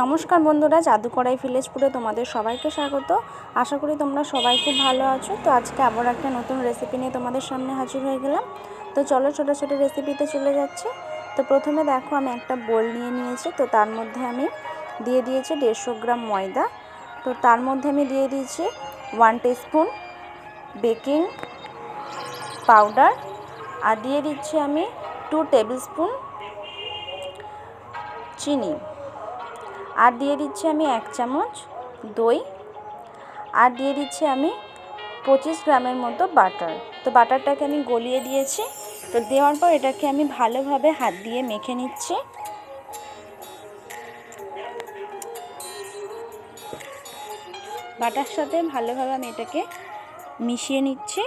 নমস্কার বন্ধুরা, জাদুকরাই ভিলেজপুরে তোমাদের সবাইকে স্বাগত। আশা করি তোমরা সবাই খুব ভালো আছো। তো আজকে আবার একটা নতুন রেসিপি নিয়ে তোমাদের সামনে হাজির হয়ে গেলাম। তো চলো ছোটো ছোটো রেসিপিতে চলে যাচ্ছে। তো প্রথমে দেখো, আমি একটা বোল নিয়ে নিয়েছি। তো তার মধ্যে আমি দিয়ে দিয়েছি দেড়শো গ্রাম ময়দা। তো তার মধ্যে আমি দিয়ে দিয়েছি ওয়ান টিস্পুন বেকিং পাউডার আর দিয়ে দিচ্ছি আমি টু টেবিল স্পুন চিনি। আর দিয়ে দিচ্ছি আমি এক চামচ দই। আর দিয়ে দিচ্ছি আমি পঁচিশ গ্রামের মতো বাটার। তো বাটারটাকে আমি গলিয়ে দিয়েছি। তো দেওয়ার পর এটাকে আমি ভালোভাবে হাত দিয়ে মেখে নিচ্ছি। বাটার সাথে ভালোভাবে আমি এটাকে মিশিয়ে নিচ্ছি।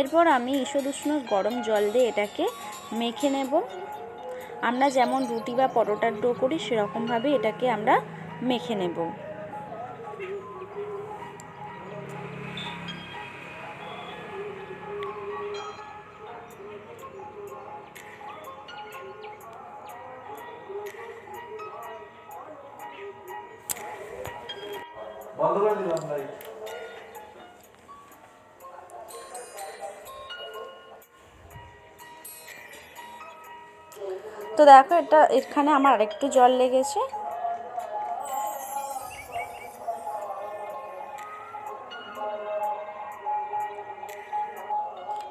এরপর আমি ঈষদ উষ্ণ গরম জল দিয়ে এটাকে মেখে নেব। আমরা যেমন রুটি বা পরোটার ডো করি, সেরকমভাবে এটাকে আমরা মেখে নেব। বন্ধ করে দিলাম লাইট তো দেখো এটা, এখানে আমার আরেকটু জল লেগেছে।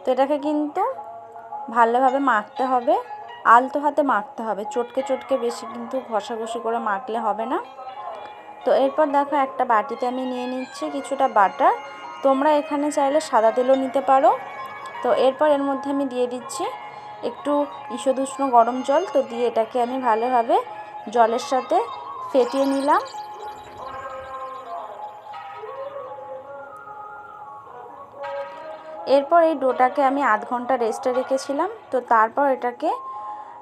তো এটাকে কিন্তু ভালোভাবে মাখতে হবে, আলতো হাতে মাখতে হবে। চটকে চটকে বেশি কিন্তু ঘষাঘষি করে মাখলে হবে না। তো এরপর দেখো একটা বাটিতে আমি নিয়ে নিচ্ছি কিছুটা বাটার। তোমরা এখানে চাইলে সাদা তেলও নিতে পারো। তো এরপর এর মধ্যে আমি দিয়ে দিচ্ছি একটু ঈষদুষ্ণ গরম জল তো দিয়ে এটাকে আমি ভালোভাবে জলের সাথে ফেটিয়ে নিলাম। এরপর এই ডোটাকে আমি আধ ঘণ্টা রেস্টে রেখেছিলাম, তো তারপর এটাকে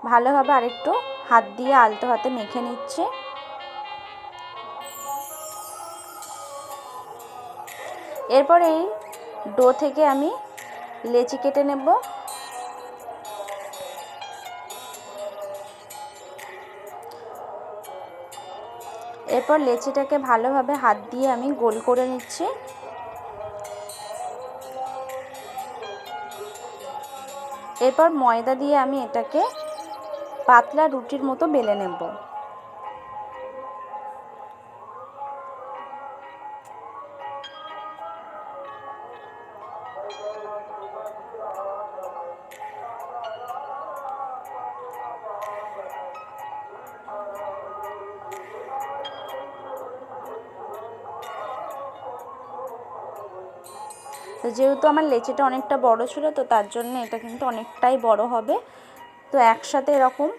ভালোভাবে আরেকটু হাত দিয়ে আলতো হাতে মেখে নিচ্ছে। এরপর এই ডো থেকে আমি লেচি কেটে নেব। এরপর লেচিটাকে ভালোভাবে হাত দিয়ে আমি গোল করে নিচ্ছি। এরপর ময়দা দিয়ে আমি এটাকে পাতলা রুটির মতো বেলে নেব। তো যেহেতু আমার লেচিটা অনেকটা বড় ছিল, তো তার জন্য এটা কিন্তু অনেকটাই বড় হবে। তো একসাথে এরকম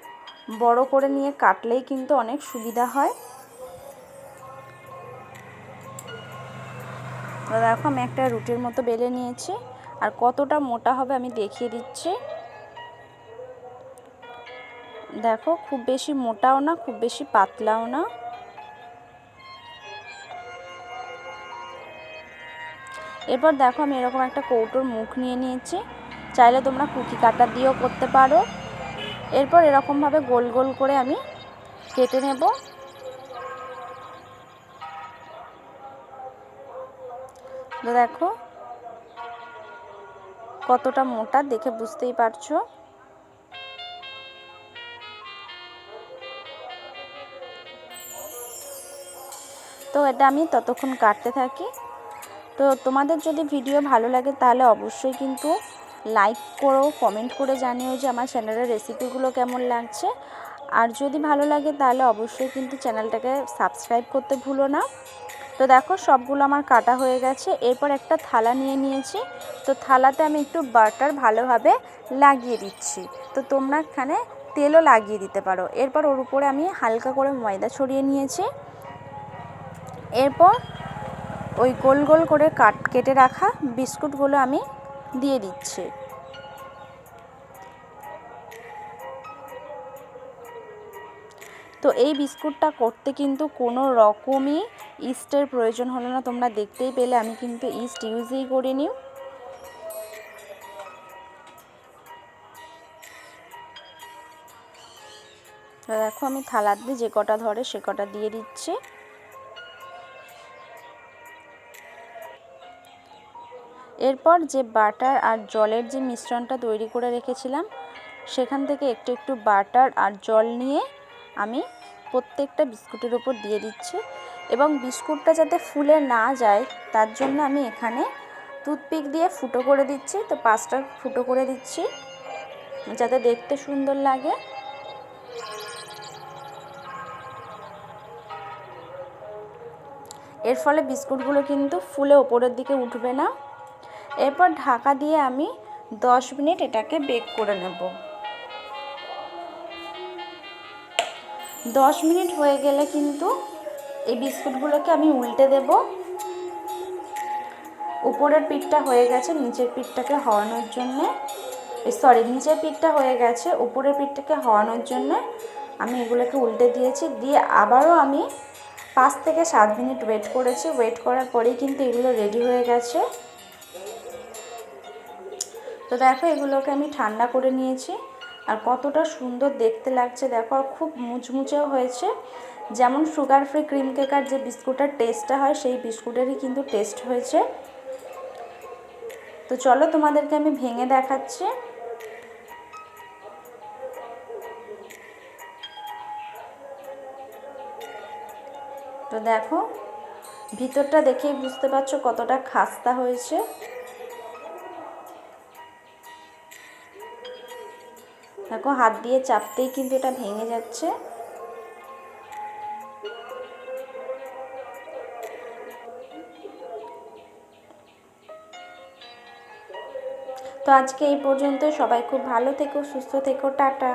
বড় করে নিয়ে কাটলেই কিন্তু অনেক সুবিধা হয়। তো দেখো, আমি একটা রুটির মতো বেলে নিয়েছি। আর কতটা মোটা হবে আমি দেখিয়ে দিচ্ছি। দেখো, খুব বেশি মোটাও না, খুব বেশি পাতলাও না। এরপর দেখো আমি এরকম একটা কৌটোর মুখ নিয়ে নিয়েছি। চাইলে তোমরা কুকি কাটার দিয়েও করতে পারো। এরপর এরকমভাবে গোল গোল করে আমি কেটে নেব। তো দেখো কতটা মোটা দেখে বুঝতেই পারছ। তো এটা আমি ততক্ষণ কাটতে থাকি। তো তোমাদের যদি ভিডিও ভালো লাগে তাহলে অবশ্যই কিন্তু লাইক করো কমেন্ট করে জানিও যে আমার চ্যানেলের রেসিপিগুলো কেমন লাগছে। আর যদি ভালো লাগে তাহলে অবশ্যই কিন্তু চ্যানেলটাকে সাবস্ক্রাইব করতে ভুলো না। তো দেখো সবগুলো আমার কাটা হয়ে গেছে, এরপর একটা থালা নিয়ে নিয়েছি। তো থালাতে আমি একটু বাটার ভালোভাবে লাগিয়ে দিচ্ছি। তো তোমরা এখানে তেলও লাগিয়ে দিতে পারো। এরপর ওর উপরে আমি হালকা করে ময়দা ছড়িয়ে নিয়েছি। এরপর ওই গোল গোল করে কাট কেটে রাখা বিস্কুটগুলো আমি দিয়ে দিচ্ছি। তো এই বিস্কুটটা করতে কিন্তু কোনো রকমই ইস্টের প্রয়োজন হলো না, তোমরা দেখতেই পেলে, আমি কিন্তু ইস্ট ইউজই করিনি দেখো আমি থালাতে যে কটা ধরে সে কটা দিয়ে দিচ্ছি। এরপর যে বাটার আর জলের যে মিশ্রণটা তৈরি করে রেখেছিলাম, সেখান থেকে একটু একটু বাটার আর জল নিয়ে আমি প্রত্যেকটা বিস্কুটের ওপর দিয়ে দিচ্ছি এবং বিস্কুটটা যাতে ফুলে না যায়, তার জন্য আমি এখানে টুথপিক দিয়ে ফুটো করে দিচ্ছি। তো পাঁচটা ফুটো করে দিচ্ছি যাতে দেখতে সুন্দর লাগে। এর ফলে বিস্কুটগুলো কিন্তু ফুলে ওপরের দিকে উঠবে না। এরপর ঢাকা দিয়ে আমি দশ মিনিট এটাকে বেক করে নেব। দশ মিনিট হয়ে গেলে কিন্তু এই বিস্কুটগুলোকে আমি উল্টে দেব। উপরের পিঠটা হয়ে গেছে নিচের পিঠটাকে হওয়ানোর জন্যে। সরি নিচের পিঠটা হয়ে গেছে উপরের পিঠটাকে হওয়ানোর জন্য আমি এগুলোকে উল্টে দিয়েছি। দিয়ে আবারও আমি পাঁচ থেকে সাত মিনিট ওয়েট করেছি। ওয়েট করার পরেই কিন্তু এগুলো রেডি হয়ে গেছে। তো দেখো, এগুলোকে আমি ঠান্ডা করে নিয়েছি। আর কতটা সুন্দর দেখতে লাগছে, দেখো, আর খুব মুচমুচেও হয়েছে। যেমন সুগার ফ্রি ক্রিম কেকার যে বিস্কুটের টেস্টটা হয়, সেই বিস্কুটেরই কিন্তু টেস্ট হয়েছে। তো চলো, তোমাদেরকে আমি ভেঙে দেখাচ্ছি। তো দেখো, ভিতরটা দেখেই বুঝতে পারছ কতটা খাস্তা হয়েছে। দেখো, হাত দিয়ে চাপতেই কিন্তু এটা ভেঙে যাচ্ছে। তো আজকে এই পর্যন্ত সবাই খুব ভালো থেকো, সুস্থ থেকো, টাটা।